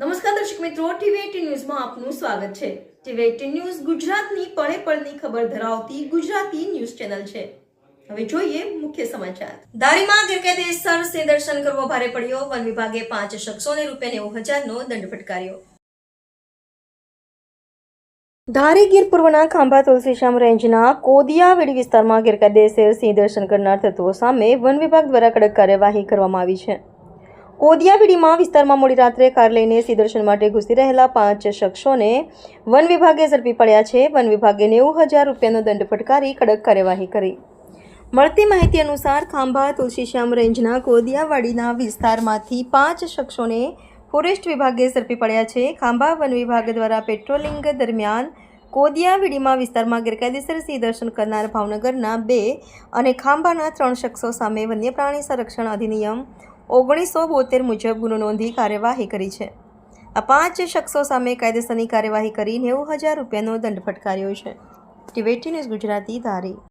નમસ્કાર દર્શક મિત્રો ટીવી ન્યૂઝમાં આપનું સ્વાગત છે. ટીવી એટીન ન્યૂઝ ગુજરાતની પળે પળની ખબર ધરાવતી ગુજરાતી ન્યૂઝ ચેનલ છે. હવે જોઈએ મુખ્ય સમાચાર. ધારીમાં ગેરકાયદેસર સિંહ દર્શન કરવો ભારે પડ્યો. વન વિભાગે પાંચ શખ્સોને રૂપિયા નેવું હજારનો દંડ ફટકાર્યો. ધારી ગીર પૂર્વના ખાંભા તુલસીશ્યામ રેન્જના કોદિયાવેડી વિસ્તારમાં ગેરકાયદેસર સિંહ દર્શન કરનાર તત્વો સામે વન વિભાગ દ્વારા કડક કાર્યવાહી કરવામાં આવી છે. કોદિયાવીડીમાં વિસ્તારમાં મોડી રાત્રે કાર લઈને સીદર્શન માટે ઘૂસી રહેલા પાંચ શખ્સોને વન વિભાગે ઝડપી પડ્યા છે. વન વિભાગે નેવું હજાર રૂપિયાનો દંડ ફટકારી કડક કાર્યવાહી કરી. મળતી માહિતી અનુસાર ખાંભા, તુલસીશ્યામ રેન્જના કોદિયાવાડીના વિસ્તારમાંથી પાંચ શખ્સોને ફોરેસ્ટ વિભાગે ઝડપી પડ્યા છે. ખાંભા વન વિભાગ દ્વારા પેટ્રોલિંગ દરમિયાન કોદિયાવીડીમાં વિસ્તારમાં ગેરકાયદેસર સિંહ કરનાર ભાવનગરના બે અને ખાંભાના ત્રણ શખ્સો સામે વન્યપ્રાણી સંરક્ષણ અધિનિયમ ઓગણીસો બોતેર મુજબ ગુનો નોંધી કાર્યવાહી કરી છે. આ પાંચ શખ્સો સામે કાયદેસરની કાર્યવાહી કરી નેવું હજાર રૂપિયાનો દંડ ફટકાર્યો છે. ટીવેટી ન્યૂઝ ગુજરાતી ધારી.